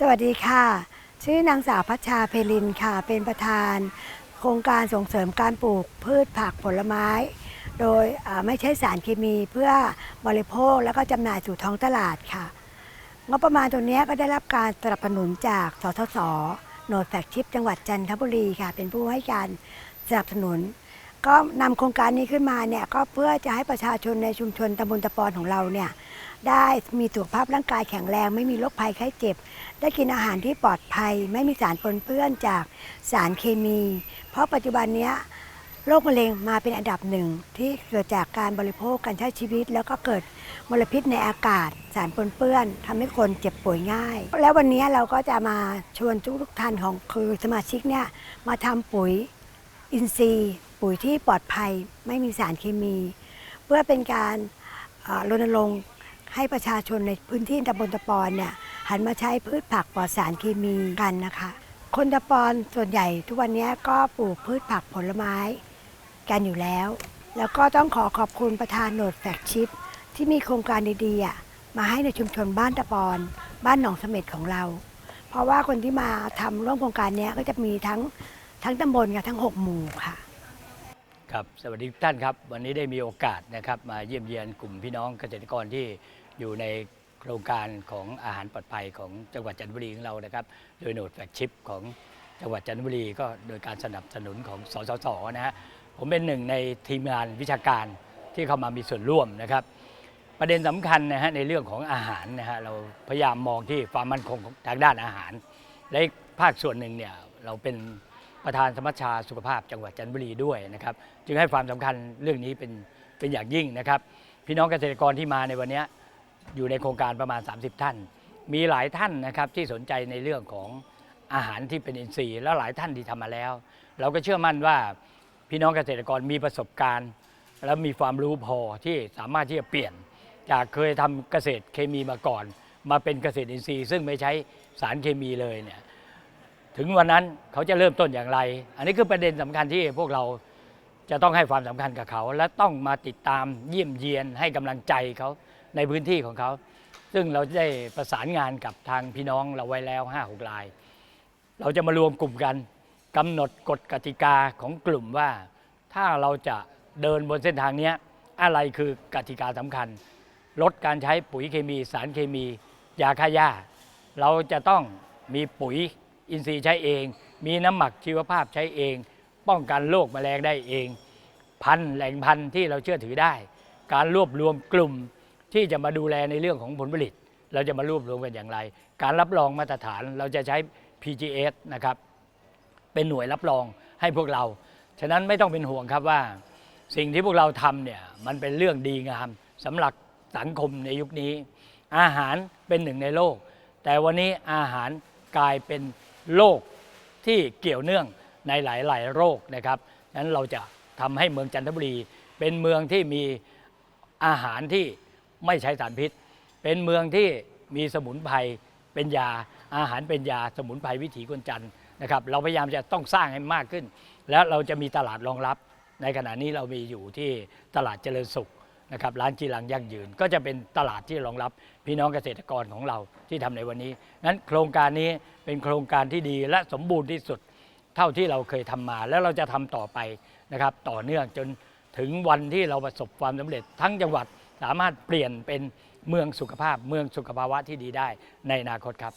สวัสดีค่ะ ชื่อนางสาวพัชชาเพลินค่ะ เป็นประธาน โครงการส่งเสริมการปลูกพืชผักผลไม้ โดยไม่ใช้สารเคมีเพื่อบริโภคแล้วก็จำหน่ายสู่ท้องตลาดค่ะ งบประมาณตรงเนี้ก็ได้รับการสนับสนุนจากสทศหนดแฟกชิปจังหวัดจันทบุรีค่ะ เป็นผู้ให้การสนับสนุน ก็นำโครงการนี้ขึ้นมาเนี่ยก็เพื่อจะให้ประชาชนในชุมชนตำบลตะปอนของเราเนี่ยได้มีสุขภาพร่างกายแข็งแรง ไม่มีโรคภัยไข้เจ็บ ได้กินอาหารที่ปลอดภัย ไม่มีสารปนเปื้อนจากสารเคมี เพราะปัจจุบันเนี้ยโรคมะเร็งมาเป็นอันดับหนึ่งที่เกิดจากการบริโภคการใช้ชีวิต แล้วก็เกิดมลพิษในอากาศ สารปนเปื้อนทำให้คนเจ็บป่วยง่าย แล้ววันนี้เราก็จะมาชวนทุกท่านของคือสมาชิกเนี่ยมาทำปุ๋ยอินทรีย์ ปุ๋ยที่ปลอดภัยไม่มีสารเคมี เพื่อเป็นการรณรงค์ให้ประชาชนในพื้นที่ตำบลตะปอนเนี่ยหันมาใช้พืชผักปลอดสารเคมีกันนะคะ คนตะปอนส่วนใหญ่ทุกวันนี้ก็ปลูกพืชผักผลไม้กันอยู่แล้ว แล้วก็ต้องขอขอบคุณประธานโหนดแฟกชิปที่มีโครงการดีๆมาให้ในชุมชนบ้านตะปอน บ้านหนองเสม็ดของเรา เพราะว่าคนที่มาทำร่วมโครงการนี้ก็จะมีทั้งทั้งตำบลกับทั้งหกหมู่ค่ะ ครับ สวัสดีทุกท่านครับ วันนี้ได้มีโอกาสนะครับมาเยี่ยมเยียนกลุ่มพี่น้องเกษตรกรที่อยู่ในโครงการของอาหารปลอดภัยของจังหวัดจันทบุรีของเรานะครับ โดยโหนดแฟกชิปของจังหวัดจันทบุรีก็โดยการสนับสนุนของสสสนะฮะผมเป็นหนึ่งในทีมงานวิชาการที่เข้ามามีส่วนร่วมนะครับ ประเด็นสำคัญนะฮะในเรื่องของอาหารนะฮะเราพยายามมองที่ความมั่นคงทางด้านอาหาร และภาคส่วนหนึ่งเนี่ยเราเป็น ประธานสมัชชาสุขภาพจังหวัดจันทบุรีด้วยนะครับ จึงให้ความสำคัญเรื่องนี้เป็นเป็นอย่างยิ่งนะครับ พี่น้องเกษตรกรที่มาในวันนี้อยู่ในโครงการประมาณ 30 ท่าน มีหลายท่านนะครับที่สนใจในเรื่องของอาหารที่เป็นอินทรีย์ และหลายท่านที่ทำมาแล้ว เราก็เชื่อมั่นว่าพี่น้องเกษตรกรมีประสบการณ์ และมีความรู้พอที่สามารถที่จะเปลี่ยน จากเคยทำเกษตรเคมีมาก่อน มาเป็นเกษตรอินทรีย์ ซึ่งไม่ใช้สารเคมีเลยเนี่ย ถึงวันนั้นเขาจะเริ่มต้นอย่างไร อันนี้คือประเด็นสำคัญที่พวกเราจะต้องให้ความสำคัญกับเขา และต้องมาติดตามเยี่ยมเยียนให้กำลังใจเขาในพื้นที่ของเขา ซึ่งเราได้ประสานงานกับทางพี่น้องเราไว้แล้ว5 6ราย เราจะมารวมกลุ่มกันกำหนดกฎกติกาของกลุ่มว่า ถ้าเราจะเดินบนเส้นทางนี้อะไรคือกติกาสำคัญ ลดการใช้ปุ๋ยเคมี สารเคมี ยาฆ่าหญ้า เราจะต้องมีปุ๋ย อินทรีย์ใช้เอง มีน้ำหมักชีวภาพใช้เอง ป้องกันโรคแมลงได้เอง พันแหล่งพันธุ์ที่เราเชื่อถือได้ การรวบรวมกลุ่มที่จะมาดูแลในเรื่องของผลผลิต เราจะมารวบรวมกันอย่างไร การรับรองมาตรฐานเราจะใช้ PGS นะครับเป็นหน่วยรับรองให้พวกเรา ฉะนั้นไม่ต้องเป็นห่วงครับว่า สิ่งที่พวกเราทำเนี่ยมันเป็นเรื่องดีงามสำหรับสังคมในยุคนี้ อาหารเป็นหนึ่งในโลก แต่วันนี้อาหารกลายเป็น โรคที่เกี่ยวเนื่องในหลาย ๆ โรคนะครับนั้นเราจะทำให้เมืองจันทบุรี เป็นเมืองที่มีอาหารที่ไม่ใช้สารพิษ เป็นเมืองที่มีสมุนไพรเป็นยาอาหารเป็นยาสมุนไพรวิถีคนจันทร์นะครับ เราพยายามจะต้องสร้างให้มากขึ้น แล้วเราจะมีตลาดรองรับ ในขณะนี้เรามีอยู่ที่ตลาดเจริญสุข นะครับร้านจีรังยั่งยืน ก็จะเป็นตลาดที่รองรับพี่น้องเกษตรกรของเราที่ทำในวันนี้นั้นโครงการนี้เป็นโครงการที่ดีและสมบูรณ์ที่สุดเท่าที่เราเคยทำมา แล้วเราจะทำต่อไปนะครับต่อเนื่องจนถึงวันที่เราประสบความสำเร็จ ทั้งจังหวัดสามารถเปลี่ยนเป็นเมืองสุขภาพ เมืองสุขภาวะที่ดีได้ในอนาคตครับ